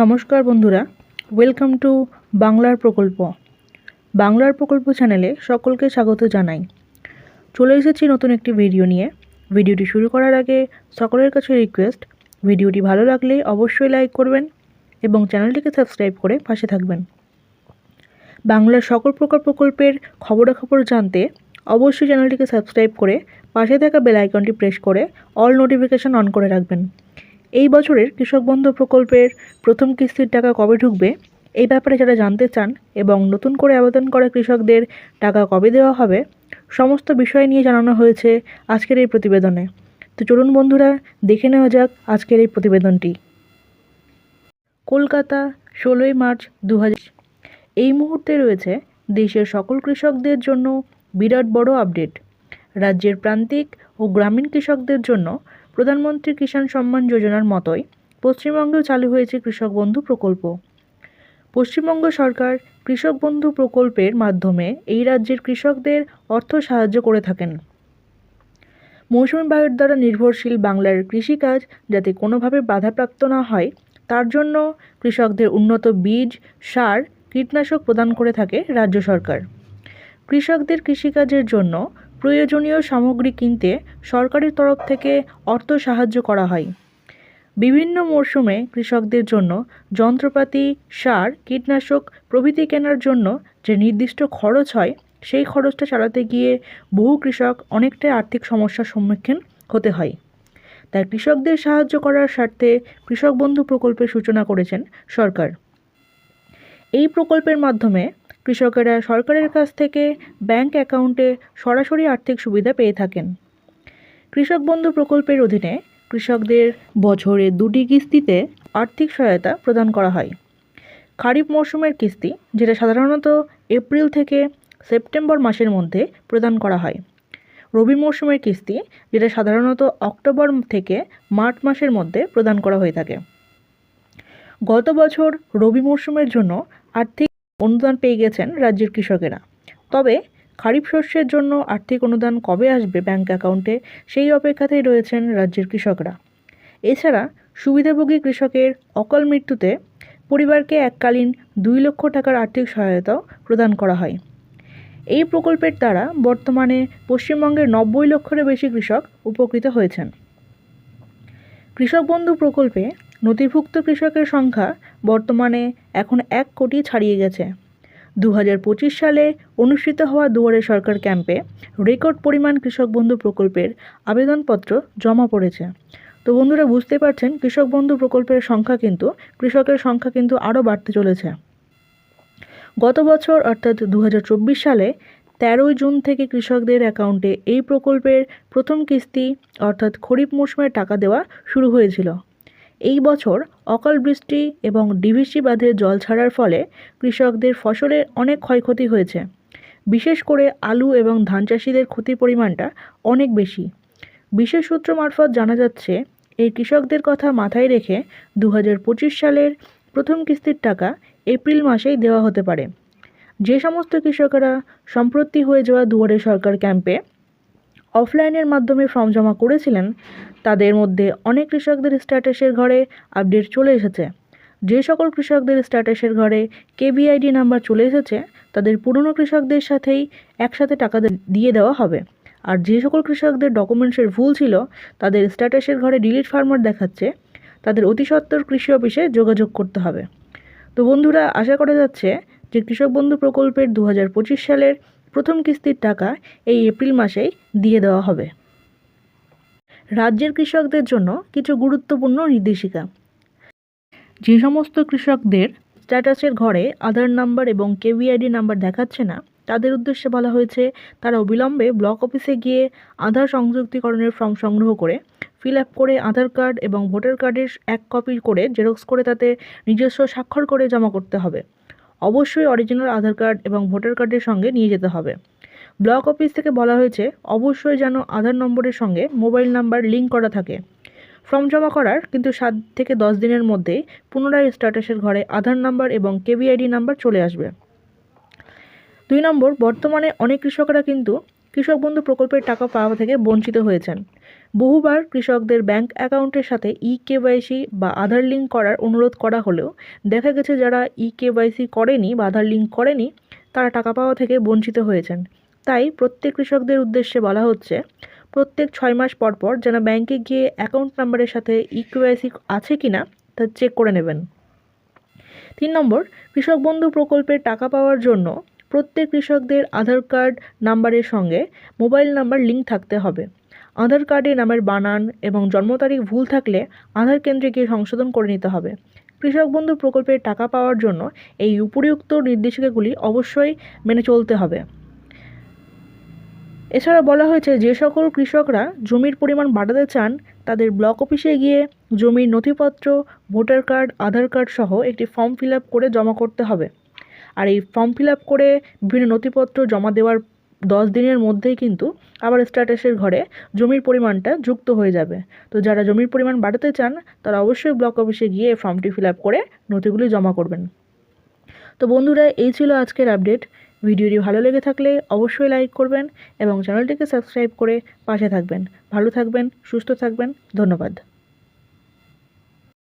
নমস্কার বন্ধুরা welcome to বাংলার প্রকল্প। বাংলার প্রকল্প চ্যানেলে সকলকে স্বাগত জানাই। চলে এসেছি নতুন একটি ভিডিও নিয়ে। ভিডিওটি শুরু করার আগে সকলের কাছে রিকোয়েস্ট ভিডিওটি ভালো লাগলে অবশ্যই লাইক করবেন এবং চ্যানেলটিকে সাবস্ক্রাইব করে পাশে থাকবেন। বাংলার সকল প্রকার প্রকল্পের খবরাখবর জানতে অবশ্যই চ্যানেলটিকে সাবস্ক্রাইব করে পাশে থাকা বেল আইকনটি প্রেস করে অল নোটিফিকেশন অন করে রাখবেন। এই বছরের কৃষক বন্ধু প্রকল্পের প্রথম কিস্তির টাকা কবে ঢুকবে? এই ব্যাপারে যারা জানতে চান এবং নতুন করে আবেদন করা কৃষকদের টাকা কবে দেওয়া হবে, সমস্ত বিষয় নিয়ে জানানো হয়েছে আজকের এই প্রতিবেদনে। তো চলুন বন্ধুরা, দেখে নেওয়া যাক আজকের এই প্রতিবেদনটি। কলকাতা, ষোলোই মার্চ দু এই মুহূর্তে রয়েছে দেশের সকল কৃষকদের জন্য বিরাট বড় আপডেট। রাজ্যের প্রান্তিক ও গ্রামীণ কৃষকদের জন্য প্রধানমন্ত্রী কিষাণ সম্মান যোজনার মতোই পশ্চিমবঙ্গেও চালু হয়েছে কৃষক বন্ধু প্রকল্প। পশ্চিমবঙ্গ সরকার কৃষক বন্ধু প্রকল্পের মাধ্যমে এই রাজ্যের কৃষকদের অর্থ সাহায্য করে থাকেন। মৌসুমি বায়ুর দ্বারা নির্ভরশীল বাংলার কৃষিকাজ যাতে কোনোভাবে বাধাপ্রাপ্ত না হয়, তার জন্য কৃষকদের উন্নত বীজ, সার, কীটনাশক প্রদান করে থাকে রাজ্য সরকার। কৃষকদের কৃষিকাজের জন্য প্রয়োজনীয় সামগ্রী কিনতে সরকারের তরফ থেকে অর্থ সাহায্য করা হয়। বিভিন্ন মরশুমে কৃষকদের জন্য যন্ত্রপাতি, সার, কীটনাশক প্রভৃতি কেনার জন্য যে নির্দিষ্ট খরচ হয়, সেই খরচটা চালাতে গিয়ে বহু কৃষক অনেকটাই আর্থিক সমস্যার সম্মুখীন হতে হয়। তাই কৃষকদের সাহায্য করার স্বার্থে কৃষক বন্ধু প্রকল্পের সূচনা করেছেন সরকার। এই প্রকল্পের মাধ্যমে কৃষকেরা সরকারের কাছ থেকে ব্যাংক অ্যাকাউন্টে সরাসরি আর্থিক সুবিধা পেয়ে থাকেন। কৃষক বন্ধু প্রকল্পের অধীনে কৃষকদের বছরে দুটি কিস্তিতে আর্থিক সহায়তা প্রদান করা হয়। খারিফ মরশুমের কিস্তি, যেটা সাধারণত এপ্রিল থেকে সেপ্টেম্বর মাসের মধ্যে প্রদান করা হয়। রবি মরশুমের কিস্তি, যেটা সাধারণত অক্টোবর থেকে মার্চ মাসের মধ্যে প্রদান করা হয়ে থাকে। গত বছর রবি মরশুমের জন্য আর্থিক অনুদান পেয়ে গেছেন রাজ্যের কৃষকেরা। তবে খারিফ শস্যের জন্য আর্থিক অনুদান কবে আসবে ব্যাংক অ্যাকাউন্টে সেই অপেক্ষাতেই রয়েছেন রাজ্যের কৃষকরা। এছাড়া সুবিধাভোগী কৃষকের অকাল মৃত্যুতে পরিবারকে এককালীন দুই লক্ষ টাকার আর্থিক সহায়তাও প্রদান করা হয়। এই প্রকল্পের দ্বারা বর্তমানে পশ্চিমবঙ্গের নব্বই লক্ষেরও বেশি কৃষক উপকৃত হয়েছেন। কৃষক বন্ধু প্রকল্পে নথিভুক্ত কৃষকের সংখ্যা বর্তমানে এখন এক কোটি ছাড়িয়ে গেছে। দু হাজার পঁচিশ সালে অনুষ্ঠিত হওয়া দুয়ারে সরকার ক্যাম্পে রেকর্ড পরিমাণ কৃষক বন্ধু প্রকল্পের আবেদনপত্র জমা পড়েছে। তো বন্ধুরা, বুঝতে পারছেন, কৃষক বন্ধু প্রকল্পের সংখ্যা কিন্তু, কৃষকের সংখ্যা কিন্তু আরও বাড়তে চলেছে। গত বছর, অর্থাৎ দু হাজার চব্বিশ সালে, তেরোই জুন থেকে কৃষকদের অ্যাকাউন্টে এই প্রকল্পের প্রথম কিস্তি, অর্থাৎ খরিফ মৌসুমের টাকা দেওয়া শুরু হয়েছিল। এই বছর অকাল বৃষ্টি এবং ডিভিসি বাঁধের জল ছাড়ার ফলে কৃষকদের ফসলের অনেক ক্ষয়ক্ষতি হয়েছে। বিশেষ করে আলু এবং ধান চাষিদের ক্ষতির পরিমাণটা অনেক বেশি। বিশেষ সূত্র মারফত জানা যাচ্ছে, এই কৃষকদের কথা মাথায় রেখে দু হাজার পঁচিশ সালের প্রথম কিস্তির টাকা এপ্রিল মাসেই দেওয়া হতে পারে। যে সমস্ত কৃষকেরা সম্প্রতি হয়ে যাওয়া দুয়ারে সরকার ক্যাম্পে অফলাইনের মাধ্যমে ফর্ম জমা করেছিলেন, তাদের মধ্যে অনেক কৃষকদের স্ট্যাটাসের ঘরে আপডেট চলে এসেছে। যে সকল কৃষকদের স্ট্যাটাসের ঘরে কেবিআইডি নাম্বার চলে এসেছে, তাদের পুরনো কৃষকদের সাথেই একসাথে টাকা দিয়ে দেওয়া হবে। আর যে সকল কৃষকদের ডকুমেন্টসের ভুল ছিল, তাদের স্ট্যাটাসের ঘরে ডিলিট ফার্মার দেখাচ্ছে, তাদের অতি সত্বর কৃষি অফিসে যোগাযোগ করতে হবে। তো বন্ধুরা, আশা করা যাচ্ছে যে কৃষক বন্ধু প্রকল্পের দু হাজার পঁচিশ সালের প্রথম কিস্তির টাকা এই এপ্রিল মাসেই দিয়ে দেওয়া হবে। রাজ্যের কৃষকদের জন্য কিছু গুরুত্বপূর্ণ নির্দেশিকা। যে সমস্ত কৃষকদের স্ট্যাটাসের ঘরে আধার নাম্বার এবং কেভিআইডি নাম্বার দেখাচ্ছে না, তাদের উদ্দেশ্যে বলা হয়েছে, তারা অবিলম্বে ব্লক অফিসে গিয়ে আধার সংযুক্তিকরণের ফর্ম সংগ্রহ করে ফিল আপ করে আধার কার্ড এবং ভোটার কার্ডের এক কপি করে জেরক্স করে তাতে নিজস্ব স্বাক্ষর করে জমা করতে হবে। অবশ্যই অরিজিনাল আধার কার্ড এবং ভোটার কার্ডের সঙ্গে নিয়ে যেতে হবে। ব্লক অফিস থেকে বলা হয়েছে, অবশ্যই যেন আধার নম্বরের সঙ্গে মোবাইল নাম্বার লিঙ্ক করা থাকে। ফর্ম জমা করার কিন্তু সাত থেকে দশ দিনের মধ্যেই পুনরায় স্ট্যাটাসের ঘরে আধার নাম্বার এবং কেবিআইডি নাম্বার চলে আসবে। দুই নম্বর, বর্তমানে অনেক কৃষকরা কিন্তু কৃষক বন্ধু প্রকল্পের টাকা পাওয়া থেকে বঞ্চিত হয়েছেন। বহুবার কৃষকদের ব্যাংক অ্যাকাউন্টের সাথে ই কেওয়াইসি বা আধার লিঙ্ক করার অনুরোধ করা হলেও দেখা গেছে যারা ই কেওয়াইসি করেনি বা আধার লিঙ্ক করেনি, তারা টাকা পাওয়া থেকে বঞ্চিত হয়েছেন। তাই প্রত্যেক কৃষকদের উদ্দেশ্যে বলা হচ্ছে, প্রত্যেক ছয় মাস পর পর যেন ব্যাংকে গিয়ে অ্যাকাউন্ট নাম্বারের সাথে ই কেওয়াইসি আছে কি না তা চেক করে নেবেন। তিন নম্বর, কৃষক বন্ধু প্রকল্পের টাকা পাওয়ার জন্য প্রত্যেক কৃষকদের আধার কার্ড নাম্বারের সঙ্গে মোবাইল নাম্বার লিঙ্ক থাকতে হবে। আধার কার্ডে নামের বানান এবং জন্ম তারিখ ভুল থাকলে আধার কেন্দ্রে গিয়ে সংশোধন করে নিতে হবে। কৃষক বন্ধু প্রকল্পের টাকা পাওয়ার জন্য এই উপরিউক্ত নির্দেশিকাগুলি অবশ্যই মেনে চলতে হবে। এছাড়া বলা হয়েছে, যে সকল কৃষকরা জমির পরিমাণ বাড়াতে চান, তাদের ব্লক অফিসে গিয়ে জমির নথিপত্র, ভোটার কার্ড, আধার কার্ড সহ একটি ফর্ম ফিল করে জমা করতে হবে। আর এই ফর্ম ফিল আপ করে বিভিন্ন নথিপত্র জমা দেওয়ার দশ দিনের মধ্যেই কিন্তু আবার স্ট্যাটাসের ঘরে জমির পরিমাণটা যুক্ত হয়ে যাবে। তো যারা জমির পরিমাণ বাড়াতে চান, তারা অবশ্যই ব্লক অফিসে গিয়ে ফর্মটি ফিল আপ করে নথিগুলি জমা করবেন। তো বন্ধুরা, এই ছিল আজকের আপডেট ভিডিওটি ভালো লেগে থাকলে অবশ্যই লাইক করবেন এবং চ্যানেলটিকে সাবস্ক্রাইব করে পাশে থাকবেন। ভালো থাকবেন, সুস্থ থাকবেন, ধন্যবাদ।